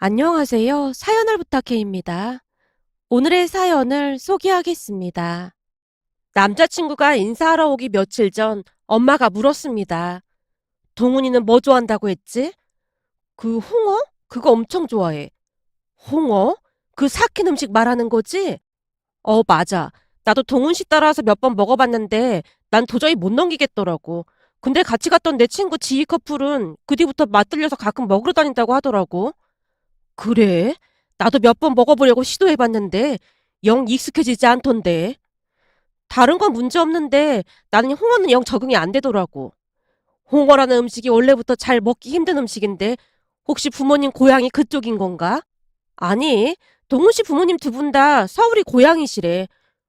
안녕하세요. 사연을 부탁해입니다. 오늘의 사연을 소개하겠습니다. 남자친구가 인사하러 오기 며칠 전 엄마가 물었습니다. 동훈이는 뭐 좋아한다고 했지? 그 홍어? 그거 엄청 좋아해. 홍어? 그 삭힌 음식 말하는 거지? 어, 맞아. 나도 동훈 씨 따라서 몇 번 먹어봤는데 난 도저히 못 넘기겠더라고. 근데 같이 갔던 내 친구 지희 커플은 그 뒤부터 맛들려서 가끔 먹으러 다닌다고 하더라고. 그래? 나도 몇 번 먹어보려고 시도해봤는데 영 익숙해지지 않던데. 다른 건 문제 없는데 나는 홍어는 영 적응이 안 되더라고. 홍어라는 음식이 원래부터 잘 먹기 힘든 음식인데 혹시 부모님 고향이 그쪽인 건가? 아니, 동훈 씨 부모님 두 분 다 서울이 고향이시래.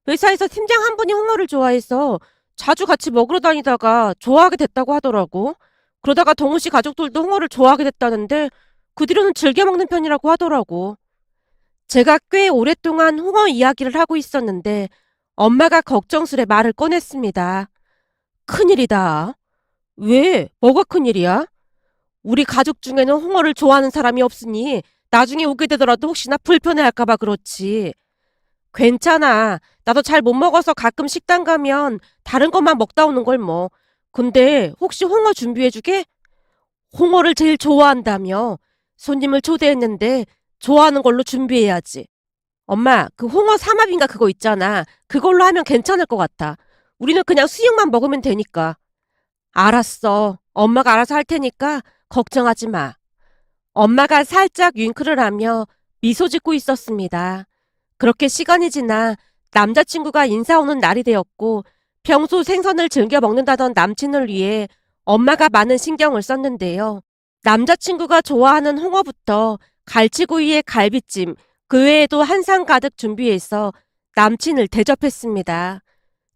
회사에서 팀장 한 분이 홍어를 좋아해서 자주 같이 먹으러 다니다가 좋아하게 됐다고 하더라고. 그러다가 동훈 씨 가족들도 홍어를 좋아하게 됐다는데 그 뒤로는 즐겨 먹는 편이라고 하더라고. 제가 꽤 오랫동안 홍어 이야기를 하고 있었는데 엄마가 걱정스레 말을 꺼냈습니다. 큰일이다. 왜? 뭐가 큰일이야? 우리 가족 중에는 홍어를 좋아하는 사람이 없으니 나중에 오게 되더라도 혹시나 불편해할까봐 그렇지. 괜찮아. 나도 잘 못 먹어서 가끔 식당 가면 다른 것만 먹다 오는 걸 뭐. 근데 혹시 홍어 준비해주게? 홍어를 제일 좋아한다며. 손님을 초대했는데 좋아하는 걸로 준비해야지. 엄마, 그 홍어 삼합인가 그거 있잖아. 그걸로 하면 괜찮을 것 같아. 우리는 그냥 수육만 먹으면 되니까. 알았어. 엄마가 알아서 할 테니까 걱정하지 마. 엄마가 살짝 윙크를 하며 미소 짓고 있었습니다. 그렇게 시간이 지나 남자친구가 인사 오는 날이 되었고 평소 생선을 즐겨 먹는다던 남친을 위해 엄마가 많은 신경을 썼는데요. 남자친구가 좋아하는 홍어부터 갈치구이에 갈비찜, 그 외에도 한상 가득 준비해서 남친을 대접했습니다.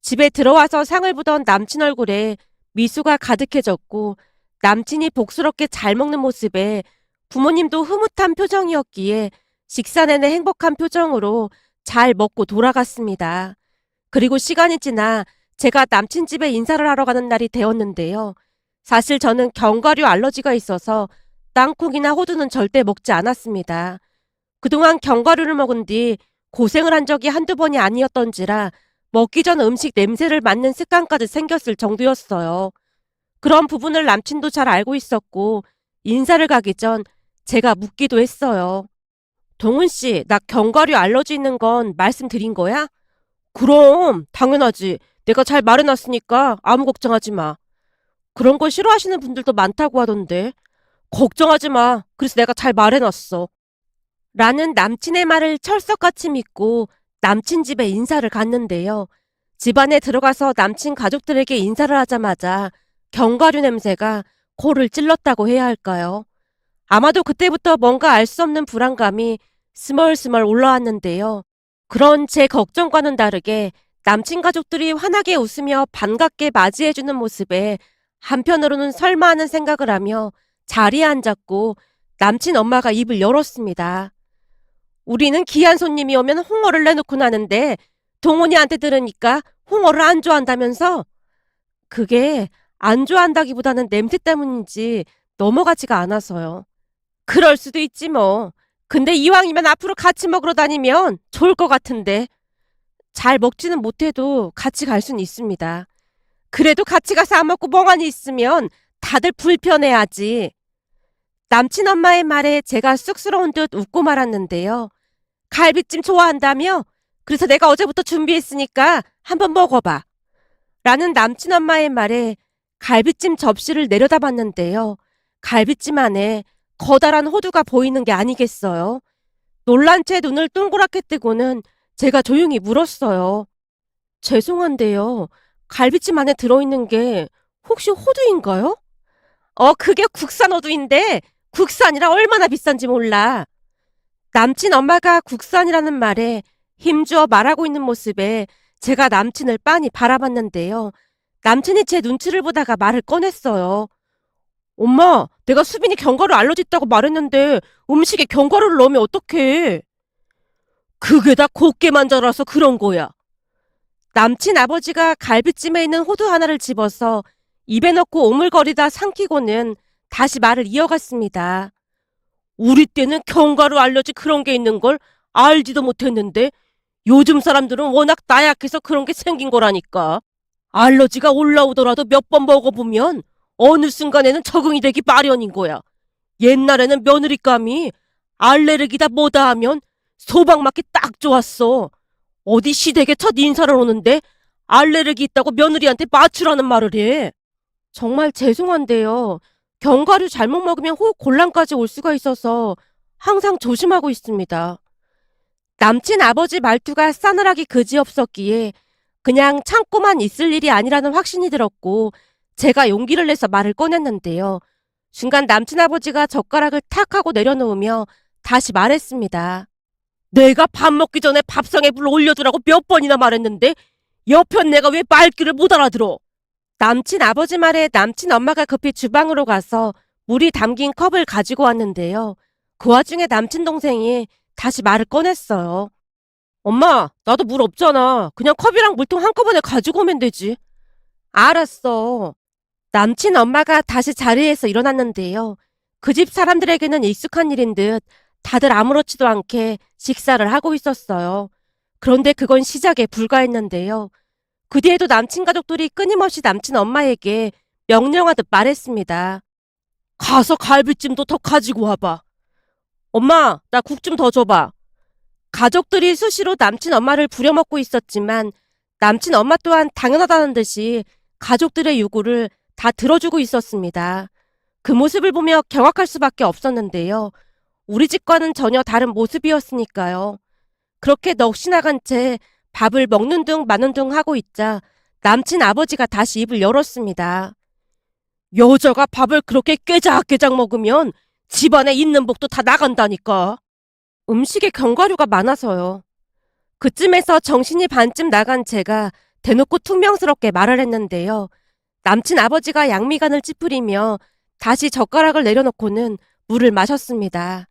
집에 들어와서 상을 보던 남친 얼굴에 미소가 가득해졌고 남친이 복스럽게 잘 먹는 모습에 부모님도 흐뭇한 표정이었기에 식사 내내 행복한 표정으로 잘 먹고 돌아갔습니다. 그리고 시간이 지나 제가 남친 집에 인사를 하러 가는 날이 되었는데요. 사실 저는 견과류 알러지가 있어서 땅콩이나 호두는 절대 먹지 않았습니다. 그동안 견과류를 먹은 뒤 고생을 한 적이 한두 번이 아니었던지라 먹기 전 음식 냄새를 맡는 습관까지 생겼을 정도였어요. 그런 부분을 남친도 잘 알고 있었고 인사를 가기 전 제가 묻기도 했어요. 동훈 씨, 나 견과류 알러지 있는 건 말씀드린 거야? 그럼 당연하지. 내가 잘 말해놨으니까 아무 걱정하지 마. 그런 걸 싫어하시는 분들도 많다고 하던데. 걱정하지 마. 그래서 내가 잘 말해놨어. 라는 남친의 말을 철석같이 믿고 남친 집에 인사를 갔는데요. 집안에 들어가서 남친 가족들에게 인사를 하자마자 견과류 냄새가 코를 찔렀다고 해야 할까요? 아마도 그때부터 뭔가 알 수 없는 불안감이 스멀스멀 올라왔는데요. 그런 제 걱정과는 다르게 남친 가족들이 환하게 웃으며 반갑게 맞이해주는 모습에 한편으로는 설마 하는 생각을 하며 자리에 앉았고 남친 엄마가 입을 열었습니다. 우리는 귀한 손님이 오면 홍어를 내놓고 나는데 동훈이한테 들으니까 홍어를 안 좋아한다면서? 그게 안 좋아한다기보다는 냄새 때문인지 넘어가지가 않아서요. 그럴 수도 있지 뭐. 근데 이왕이면 앞으로 같이 먹으러 다니면 좋을 것 같은데. 잘 먹지는 못해도 같이 갈 수는 있습니다. 그래도 같이 가서 안 먹고 멍하니 있으면 다들 불편해하지. 남친 엄마의 말에 제가 쑥스러운 듯 웃고 말았는데요. 갈비찜 좋아한다며? 그래서 내가 어제부터 준비했으니까 한번 먹어봐. 라는 남친 엄마의 말에 갈비찜 접시를 내려다봤는데요. 갈비찜 안에 커다란 호두가 보이는 게 아니겠어요. 놀란 채 눈을 동그랗게 뜨고는 제가 조용히 물었어요. 죄송한데요. 갈비찜 안에 들어있는 게 혹시 호두인가요? 어, 그게 국산 호두인데 국산이라 얼마나 비싼지 몰라. 남친 엄마가 국산이라는 말에 힘주어 말하고 있는 모습에 제가 남친을 빤히 바라봤는데요. 남친이 제 눈치를 보다가 말을 꺼냈어요. 엄마, 내가 수빈이 견과류 알러지 있다고 말했는데 음식에 견과류를 넣으면 어떡해? 그게 다 곱게만 자라서 그런 거야. 남친 아버지가 갈비찜에 있는 호두 하나를 집어서 입에 넣고 오물거리다 삼키고는 다시 말을 이어갔습니다. 우리 때는 견과류 알러지 그런 게 있는 걸 알지도 못했는데 요즘 사람들은 워낙 나약해서 그런 게 생긴 거라니까. 알러지가 올라오더라도 몇 번 먹어보면 어느 순간에는 적응이 되기 마련인 거야. 옛날에는 며느리감이 알레르기다 뭐다 하면 소방 맞기 딱 좋았어. 어디 시댁에 첫 인사를 오는데 알레르기 있다고 며느리한테 맞추라는 말을 해. 정말 죄송한데요. 견과류 잘못 먹으면 호흡 곤란까지 올 수가 있어서 항상 조심하고 있습니다. 남친 아버지 말투가 싸늘하기 그지없었기에 그냥 참고만 있을 일이 아니라는 확신이 들었고 제가 용기를 내서 말을 꺼냈는데요. 순간 남친 아버지가 젓가락을 탁 하고 내려놓으며 다시 말했습니다. 내가 밥 먹기 전에 밥상에 불 올려두라고 몇 번이나 말했는데 옆편 내가 왜 말귀를 못 알아들어? 남친 아버지 말에 남친 엄마가 급히 주방으로 가서 물이 담긴 컵을 가지고 왔는데요. 그 와중에 남친 동생이 다시 말을 꺼냈어요. 엄마, 나도 물 없잖아. 그냥 컵이랑 물통 한꺼번에 가지고 오면 되지. 알았어. 남친 엄마가 다시 자리에서 일어났는데요. 그 집 사람들에게는 익숙한 일인 듯 다들 아무렇지도 않게 식사를 하고 있었어요. 그런데 그건 시작에 불과했는데요. 그 뒤에도 남친 가족들이 끊임없이 남친 엄마에게 명령하듯 말했습니다. 가서 갈비찜도 더 가지고 와봐. 엄마, 나 국 좀 더 줘봐. 가족들이 수시로 남친 엄마를 부려먹고 있었지만 남친 엄마 또한 당연하다는 듯이 가족들의 요구를 다 들어주고 있었습니다. 그 모습을 보며 경악할 수밖에 없었는데요. 우리 집과는 전혀 다른 모습이었으니까요. 그렇게 넋이 나간 채 밥을 먹는 둥 마는 둥 하고 있자 남친 아버지가 다시 입을 열었습니다. 여자가 밥을 그렇게 깨작깨작 먹으면 집안에 있는 복도 다 나간다니까. 음식에 견과류가 많아서요. 그쯤에서 정신이 반쯤 나간 제가 대놓고 퉁명스럽게 말을 했는데요. 남친 아버지가 양미간을 찌푸리며 다시 젓가락을 내려놓고는 물을 마셨습니다.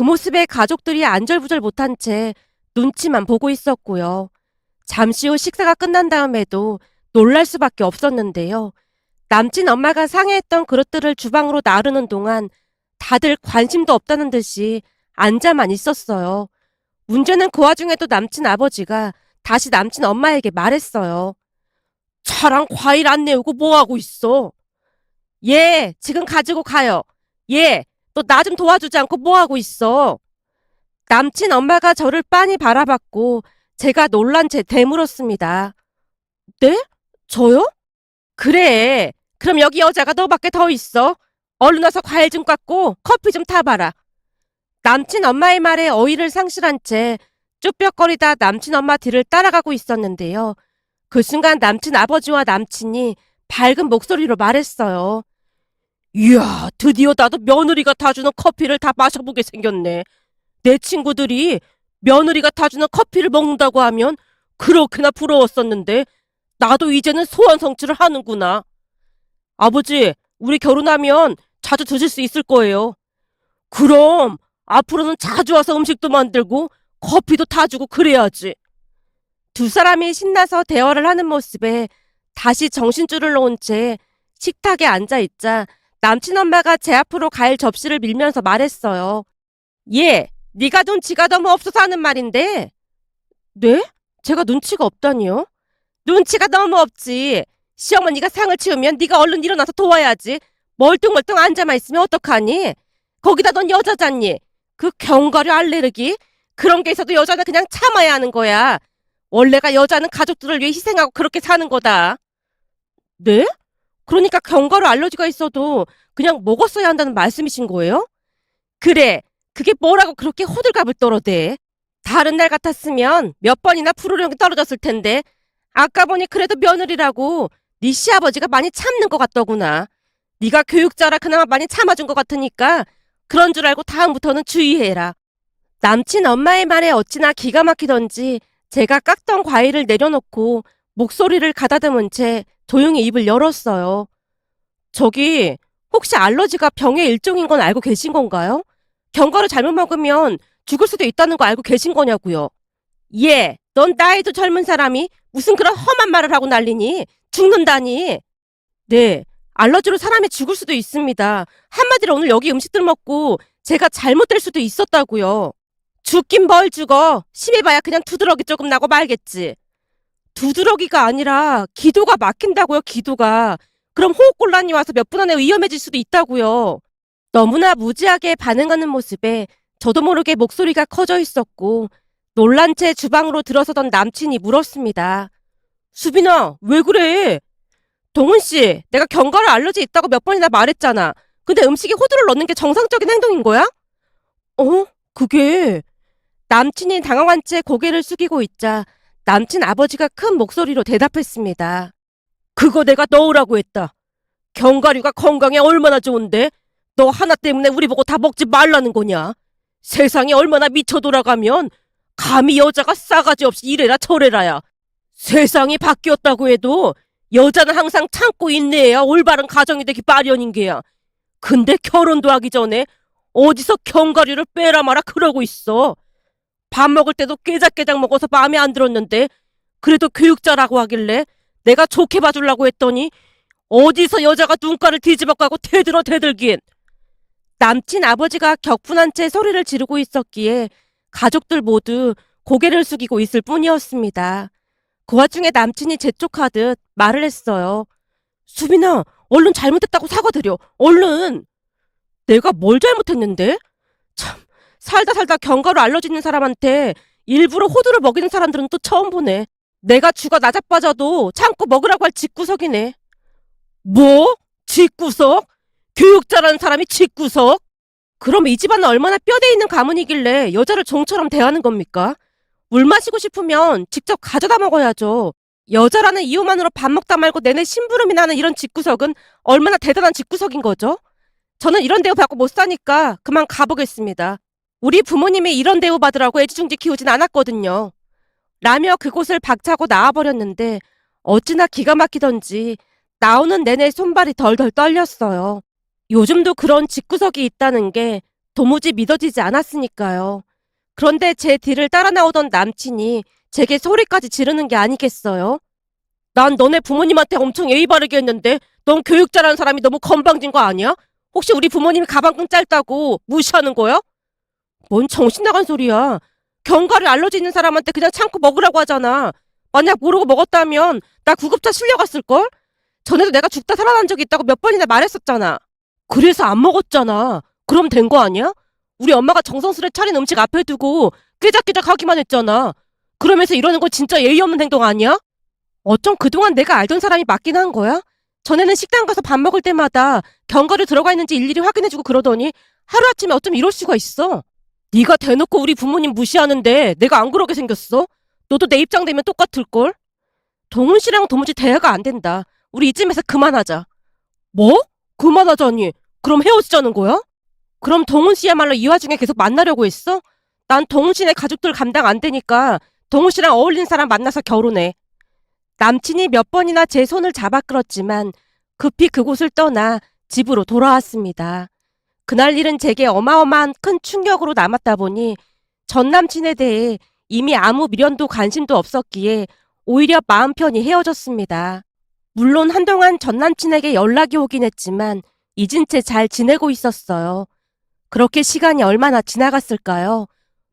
그 모습에 가족들이 안절부절 못한 채 눈치만 보고 있었고요. 잠시 후 식사가 끝난 다음에도 놀랄 수밖에 없었는데요. 남친 엄마가 상해했던 그릇들을 주방으로 나르는 동안 다들 관심도 없다는 듯이 앉아만 있었어요. 문제는 그 와중에도 남친 아버지가 다시 남친 엄마에게 말했어요. 차랑 과일 안 내우고 뭐하고 있어? 예, 지금 가지고 가요. 예, 너 나 좀 도와주지 않고 뭐하고 있어? 남친 엄마가 저를 빤히 바라봤고 제가 놀란 채 되물었습니다. 네? 저요? 그래. 그럼 여기 여자가 너밖에 더 있어. 얼른 와서 과일 좀 깎고 커피 좀 타봐라. 남친 엄마의 말에 어이를 상실한 채 쭈뼛거리다 남친 엄마 뒤를 따라가고 있었는데요. 그 순간 남친 아버지와 남친이 밝은 목소리로 말했어요. 이야, 드디어 나도 며느리가 타주는 커피를 다 마셔보게 생겼네. 내 친구들이 며느리가 타주는 커피를 먹는다고 하면 그렇게나 부러웠었는데 나도 이제는 소원 성취를 하는구나. 아버지, 우리 결혼하면 자주 드실 수 있을 거예요. 그럼 앞으로는 자주 와서 음식도 만들고 커피도 타주고 그래야지. 두 사람이 신나서 대화를 하는 모습에 다시 정신줄을 놓은 채 식탁에 앉아 있자 남친 엄마가 제 앞으로 갈 접시를 밀면서 말했어요. 예, 네가 눈치가 너무 없어서 하는 말인데. 네? 제가 눈치가 없다니요? 눈치가 너무 없지. 시어머니가 상을 치우면 네가 얼른 일어나서 도와야지. 멀뚱멀뚱 앉아만 있으면 어떡하니? 거기다 넌 여자잖니. 그 견과류 알레르기? 그런 게 있어도 여자는 그냥 참아야 하는 거야. 원래가 여자는 가족들을 위해 희생하고 그렇게 사는 거다. 네? 그러니까 견과류 알러지가 있어도 그냥 먹었어야 한다는 말씀이신 거예요? 그래. 그게 뭐라고 그렇게 호들갑을 떨어대. 다른 날 같았으면 몇 번이나 프로령이 떨어졌을 텐데 아까 보니 그래도 며느리라고 네 시아버지가 많이 참는 것 같더구나. 네가 교육자라 그나마 많이 참아준 것 같으니까 그런 줄 알고 다음부터는 주의해라. 남친 엄마의 말에 어찌나 기가 막히던지 제가 깎던 과일을 내려놓고 목소리를 가다듬은 채 조용히 입을 열었어요. 저기 혹시 알러지가 병의 일종인 건 알고 계신 건가요? 견과류 잘못 먹으면 죽을 수도 있다는 거 알고 계신 거냐고요. 예, 넌 나이도 젊은 사람이 무슨 그런 험한 말을 하고 난리니? 죽는다니. 네, 알러지로 사람이 죽을 수도 있습니다. 한마디로 오늘 여기 음식들 먹고 제가 잘못될 수도 있었다고요. 죽긴 뭘 죽어. 심해봐야 그냥 두드러기 조금 나고 말겠지. 두드러기가 아니라 기도가 막힌다고요, 기도가. 그럼 호흡곤란이 와서 몇 분 안에 위험해질 수도 있다고요. 너무나 무지하게 반응하는 모습에 저도 모르게 목소리가 커져 있었고 놀란 채 주방으로 들어서던 남친이 물었습니다. 수빈아, 왜 그래? 동훈 씨, 내가 견과류 알러지 있다고 몇 번이나 말했잖아. 근데 음식에 호두를 넣는 게 정상적인 행동인 거야? 어? 그게 남친이 당황한 채 고개를 숙이고 있자 남친 아버지가 큰 목소리로 대답했습니다. 그거 내가 넣으라고 했다. 견과류가 건강에 얼마나 좋은데 너 하나 때문에 우리 보고 다 먹지 말라는 거냐? 세상이 얼마나 미쳐 돌아가면 감히 여자가 싸가지 없이 이래라 저래라야. 세상이 바뀌었다고 해도 여자는 항상 참고 인내해야 올바른 가정이 되기 마련인 게야. 근데 결혼도 하기 전에 어디서 견과류를 빼라 마라 그러고 있어. 밥 먹을 때도 깨작깨작 먹어서 마음에 안 들었는데 그래도 교육자라고 하길래 내가 좋게 봐주려고 했더니 어디서 여자가 눈가를 뒤집어 까고 대들어 대들긴. 남친 아버지가 격분한 채 소리를 지르고 있었기에 가족들 모두 고개를 숙이고 있을 뿐이었습니다. 그 와중에 남친이 재촉하듯 말을 했어요. 수빈아, 얼른 잘못했다고 사과드려. 얼른. 내가 뭘 잘못했는데? 참, 살다 살다 견과류 알러지 있는 사람한테 일부러 호두를 먹이는 사람들은 또 처음 보네. 내가 쥐가 나자빠져도 참고 먹으라고 할 집구석이네. 뭐? 집구석? 교육자라는 사람이 집구석? 그럼 이 집안은 얼마나 뼈대 있는 가문이길래 여자를 종처럼 대하는 겁니까? 물 마시고 싶으면 직접 가져다 먹어야죠. 여자라는 이유만으로 밥 먹다 말고 내내 심부름이 나는 이런 집구석은 얼마나 대단한 집구석인 거죠? 저는 이런 대우 받고 못 사니까 그만 가보겠습니다. 우리 부모님이 이런 대우 받으라고 애지중지 키우진 않았거든요. 라며 그곳을 박차고 나와버렸는데 어찌나 기가 막히던지 나오는 내내 손발이 덜덜 떨렸어요. 요즘도 그런 집구석이 있다는 게 도무지 믿어지지 않았으니까요. 그런데 제 뒤를 따라 나오던 남친이 제게 소리까지 지르는 게 아니겠어요? 난 너네 부모님한테 엄청 예의 바르게 했는데 넌 교육자라는 사람이 너무 건방진 거 아니야? 혹시 우리 부모님이 가방끈 짧다고 무시하는 거야? 뭔 정신 나간 소리야. 견과류 알러지 있는 사람한테 그냥 참고 먹으라고 하잖아. 만약 모르고 먹었다면 나 구급차 실려갔을걸? 전에도 내가 죽다 살아난 적이 있다고 몇 번이나 말했었잖아. 그래서 안 먹었잖아. 그럼 된 거 아니야? 우리 엄마가 정성스레 차린 음식 앞에 두고 깨작깨작 하기만 했잖아. 그러면서 이러는 거 진짜 예의 없는 행동 아니야? 어쩜 그동안 내가 알던 사람이 맞긴 한 거야? 전에는 식당 가서 밥 먹을 때마다 견과류 들어가 있는지 일일이 확인해주고 그러더니 하루아침에 어쩜 이럴 수가 있어? 네가 대놓고 우리 부모님 무시하는데 내가 안 그러게 생겼어? 너도 내 입장 되면 똑같을걸? 동훈 씨랑 도무지 대화가 안 된다. 우리 이쯤에서 그만하자. 뭐? 그만하자니. 그럼 헤어지자는 거야? 그럼 동훈 씨야말로 이 와중에 계속 만나려고 했어? 난 동훈 씨네 가족들 감당 안 되니까 동훈 씨랑 어울리는 사람 만나서 결혼해. 남친이 몇 번이나 제 손을 잡아 끌었지만 급히 그곳을 떠나 집으로 돌아왔습니다. 그날 일은 제게 어마어마한 큰 충격으로 남았다 보니 전 남친에 대해 이미 아무 미련도 관심도 없었기에 오히려 마음 편히 헤어졌습니다. 물론 한동안 전 남친에게 연락이 오긴 했지만 잊은 채 잘 지내고 있었어요. 그렇게 시간이 얼마나 지나갔을까요?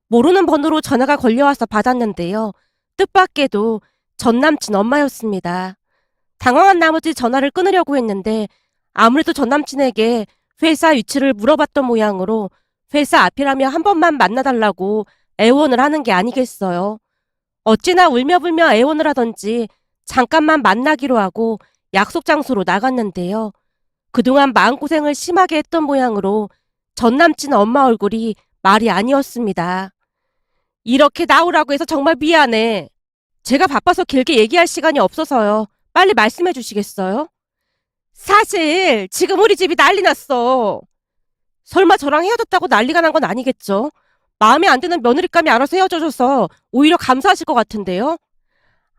모르는 번호로 전화가 걸려와서 받았는데요. 뜻밖에도 전 남친 엄마였습니다. 당황한 나머지 전화를 끊으려고 했는데 아무래도 전 남친에게 회사 위치를 물어봤던 모양으로 회사 앞이라며 한 번만 만나달라고 애원을 하는 게 아니겠어요. 어찌나 울며불며 애원을 하던지 잠깐만 만나기로 하고 약속 장소로 나갔는데요. 그동안 마음고생을 심하게 했던 모양으로 전 남친 엄마 얼굴이 말이 아니었습니다. 이렇게 나오라고 해서 정말 미안해. 제가 바빠서 길게 얘기할 시간이 없어서요. 빨리 말씀해 주시겠어요? 사실 지금 우리 집이 난리 났어. 설마 저랑 헤어졌다고 난리가 난 건 아니겠죠? 마음에 안 드는 며느리감이 알아서 헤어져줘서 오히려 감사하실 것 같은데요?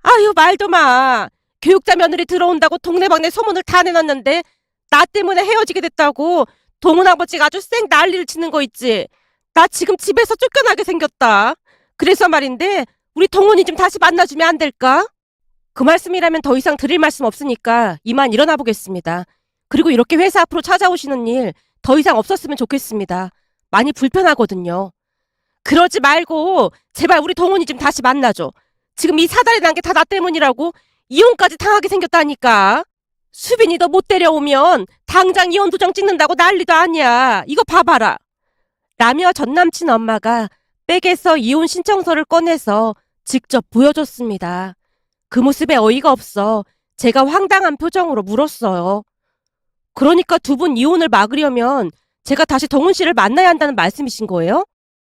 아유 말도 마. 교육자 며느리 들어온다고 동네방네 소문을 다 내놨는데 나 때문에 헤어지게 됐다고 동훈 아버지가 아주 쌩 난리를 치는 거 있지. 나 지금 집에서 쫓겨나게 생겼다. 그래서 말인데 우리 동훈이 좀 다시 만나주면 안 될까? 그 말씀이라면 더 이상 드릴 말씀 없으니까 이만 일어나 보겠습니다. 그리고 이렇게 회사 앞으로 찾아오시는 일 더 이상 없었으면 좋겠습니다. 많이 불편하거든요. 그러지 말고 제발 우리 동훈이 좀 다시 만나줘. 지금 이 사달이 난 게 다 나 때문이라고 이혼까지 당하게 생겼다니까. 수빈이 너 못 데려오면 당장 이혼 도장 찍는다고 난리도 아니야. 이거 봐봐라. 라며 전 남친 엄마가 백에서 이혼 신청서를 꺼내서 직접 보여줬습니다. 그 모습에 어이가 없어 제가 황당한 표정으로 물었어요. 그러니까 두 분 이혼을 막으려면 제가 다시 동훈 씨를 만나야 한다는 말씀이신 거예요?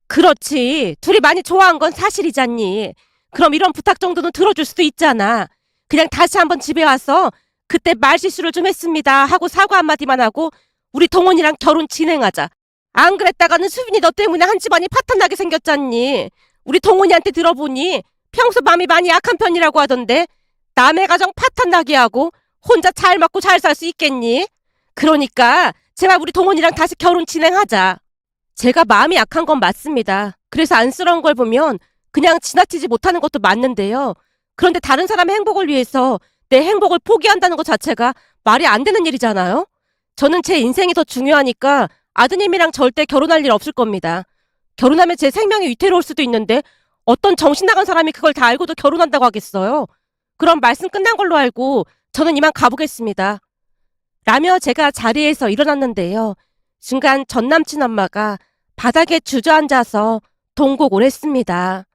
그렇지. 둘이 많이 좋아한 건 사실이잖니. 그럼 이런 부탁 정도는 들어줄 수도 있잖아. 그냥 다시 한번 집에 와서 그때 말실수를 좀 했습니다 하고 사과 한마디만 하고 우리 동훈이랑 결혼 진행하자. 안 그랬다가는 수빈이 너 때문에 한 집안이 파탄나게 생겼잖니. 우리 동훈이한테 들어보니 평소 마음이 많이 약한 편이라고 하던데 남의 가정 파탄나게 하고 혼자 잘 먹고 잘 살 수 있겠니? 그러니까 제발 우리 동훈이랑 다시 결혼 진행하자. 제가 마음이 약한 건 맞습니다. 그래서 안쓰러운 걸 보면 그냥 지나치지 못하는 것도 맞는데요. 그런데 다른 사람의 행복을 위해서 내 행복을 포기한다는 것 자체가 말이 안 되는 일이잖아요. 저는 제 인생이 더 중요하니까 아드님이랑 절대 결혼할 일 없을 겁니다. 결혼하면 제 생명이 위태로울 수도 있는데 어떤 정신 나간 사람이 그걸 다 알고도 결혼한다고 하겠어요. 그럼 말씀 끝난 걸로 알고 저는 이만 가보겠습니다. 라며 제가 자리에서 일어났는데요. 순간 전 남친 엄마가 바닥에 주저앉아서 동곡을 했습니다.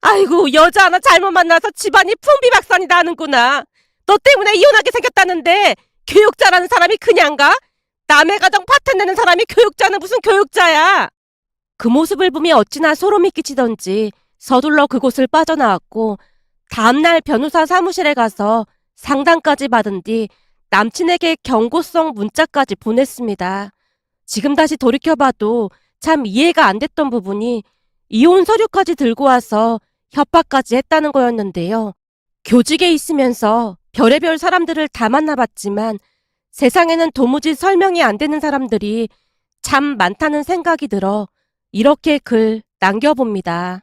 아이고, 여자 하나 잘못 만나서 집안이 풍비박산이 나는구나. 너 때문에 이혼하게 생겼다는데 교육자라는 사람이 그냥 가? 남의 가정 파탄 내는 사람이 교육자는 무슨 교육자야? 그 모습을 보며 어찌나 소름이 끼치던지 서둘러 그곳을 빠져나왔고 다음날 변호사 사무실에 가서 상담까지 받은 뒤 남친에게 경고성 문자까지 보냈습니다. 지금 다시 돌이켜봐도 참 이해가 안 됐던 부분이 이혼 서류까지 들고 와서 협박까지 했다는 거였는데요. 교직에 있으면서 별의별 사람들을 다 만나봤지만 세상에는 도무지 설명이 안 되는 사람들이 참 많다는 생각이 들어 이렇게 글 남겨봅니다.